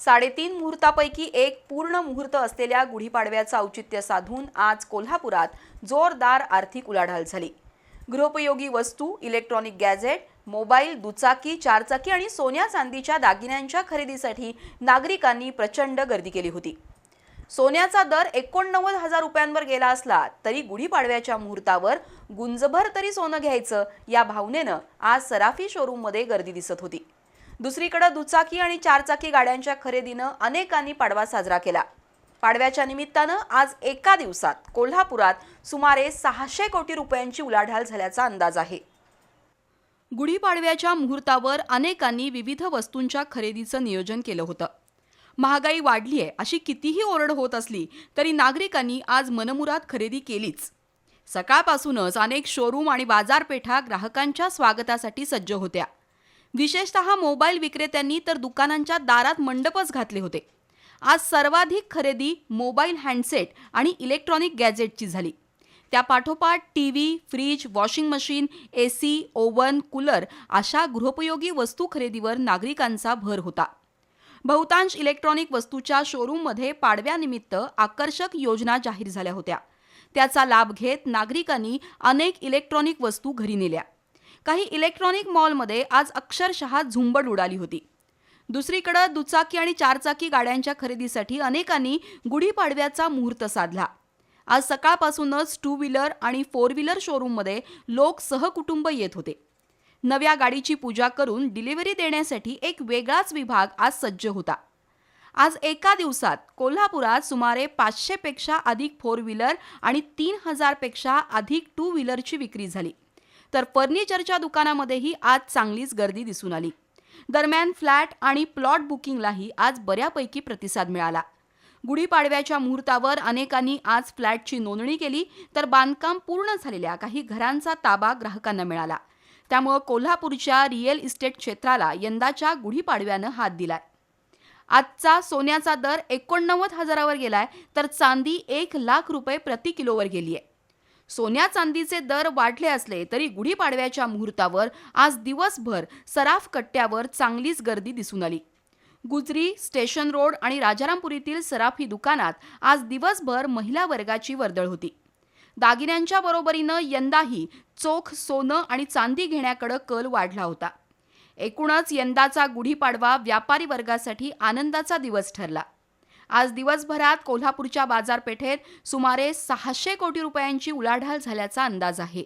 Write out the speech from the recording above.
साडेतीन मुहूर्तापैकी एक पूर्ण मुहूर्त असलेल्या गुढीपाडव्याचं औचित्य साधून आज कोल्हापुरात जोरदार आर्थिक उलाढाल झाली. गृहोपयोगी वस्तू इलेक्ट्रॉनिक गॅझेट मोबाईल दुचाकी चारचाकी आणि सोन्या चांदीच्या दागिन्यांच्या खरेदीसाठी नागरिकांनी प्रचंड गर्दी केली होती. सोन्याचा दर एकोणनव्वद हजार रुपयांवर गेला असला तरी गुढीपाडव्याच्या मुहूर्तावर गुंजभर तरी सोनं घ्यायचं या भावनेनं आज सराफी शोरूममध्ये गर्दी दिसत होती. दुसरीकडे दुचाकी आणि चारचाकी गाड्यांच्या खरेदीनं अनेकांनी पाडवा साजरा केला. पाडव्याच्या निमित्तानं आज एका दिवसात कोल्हापुरात सुमारे सहाशे कोटी रुपयांची उलाढाल झाल्याचा अंदाज आहे. गुढीपाडव्याच्या मुहूर्तावर अनेकांनी विविध वस्तूंच्या खरेदीचं नियोजन केलं होतं. महागाई वाढली आहे अशी कितीही ओरड होत असली तरी नागरिकांनी आज मनमुराद खरेदी केलीच. सकाळपासूनच अनेक शोरूम आणि बाजारपेठा ग्राहकांच्या स्वागतासाठी सज्ज होत्या. विशेषतः मोबाईल विक्रेत्यांनी तर दुकानांच्या दारात मंडपच घातले होते. आज सर्वाधिक खरेदी मोबाईल हँडसेट आणि इलेक्ट्रॉनिक गॅजेटची झाली. त्यापाठोपाठ T V fridge washing machine A C oven cooler अशा गृहोपयोगी वस्तू खरेदीवर नागरिकांचा भर होता. बहुतांश इलेक्ट्रॉनिक वस्तूच्या शोरूममध्ये पाडव्यानिमित्त आकर्षक योजना जाहीर झाल्या होत्या. त्याचा लाभ घेत नागरिकांनी अनेक इलेक्ट्रॉनिक वस्तू घरी नेल्या. काही इलेक्ट्रॉनिक मॉलमध्ये आज अक्षरशः झुंबड उडाली होती. दुसरीकडे दुचाकी आणि चारचाकी गाड्यांच्या खरेदीसाठी अनेकांनी गुढीपाडव्याचा मुहूर्त साधला. आज सकाळपासूनच टू व्हीलर आणि फोर व्हीलर शोरूममध्ये लोक सहकुटुंब येत होते. नव्या गाडीची पूजा करून डिलिव्हरी देण्यासाठी एक वेगळाच विभाग आज सज्ज होता. आज एका दिवसात कोल्हापुरात सुमारे पाचशेपेक्षा अधिक फोर व्हीलर आणि तीन हजारपेक्षा अधिक टू व्हीलरची विक्री झाली. तर फर्निचरच्या दुकानामध्येही आज चांगलीच गर्दी दिसून आली. दरम्यान फ्लॅट आणि प्लॉट बुकिंगलाही आज बऱ्यापैकी प्रतिसाद मिळाला. गुढीपाडव्याच्या मुहूर्तावर अनेकांनी आज फ्लॅटची नोंदणी केली तर बांधकाम पूर्ण झालेल्या काही घरांचा ताबा ग्राहकांना मिळाला. त्यामुळं कोल्हापूरच्या रिअल इस्टेट क्षेत्राला यंदाच्या गुढीपाडव्यानं हात दिलाय. आजचा सोन्याचा दर एकोणनव्वद हजारावर गेलाय तर चांदी एक लाख रुपये प्रति किलोवर गेली आहे सोन्या चांदीचे दर वाढले असले तरी गुढीपाडव्याच्या मुहूर्तावर आज दिवसभर सराफ कट्ट्यावर चांगलीच गर्दी दिसून आली. गुजरी स्टेशन रोड आणि राजारामपुरीतील सराफी दुकानात आज दिवसभर महिला वर्गाची वर्दळ होती. दागिन्यांच्या बरोबरीनं यंदाही चोख सोनं आणि चांदी घेण्याकडे कल वाढला होता. एकूणच यंदाचा गुढीपाडवा व्यापारी वर्गासाठी आनंदाचा दिवस ठरला. आज दिवसभरात कोल्हापूरच्या बाजारपेठेत सुमारे सहाशे कोटी रुपयांची उलाढाल झाल्याचा अंदाज आहे.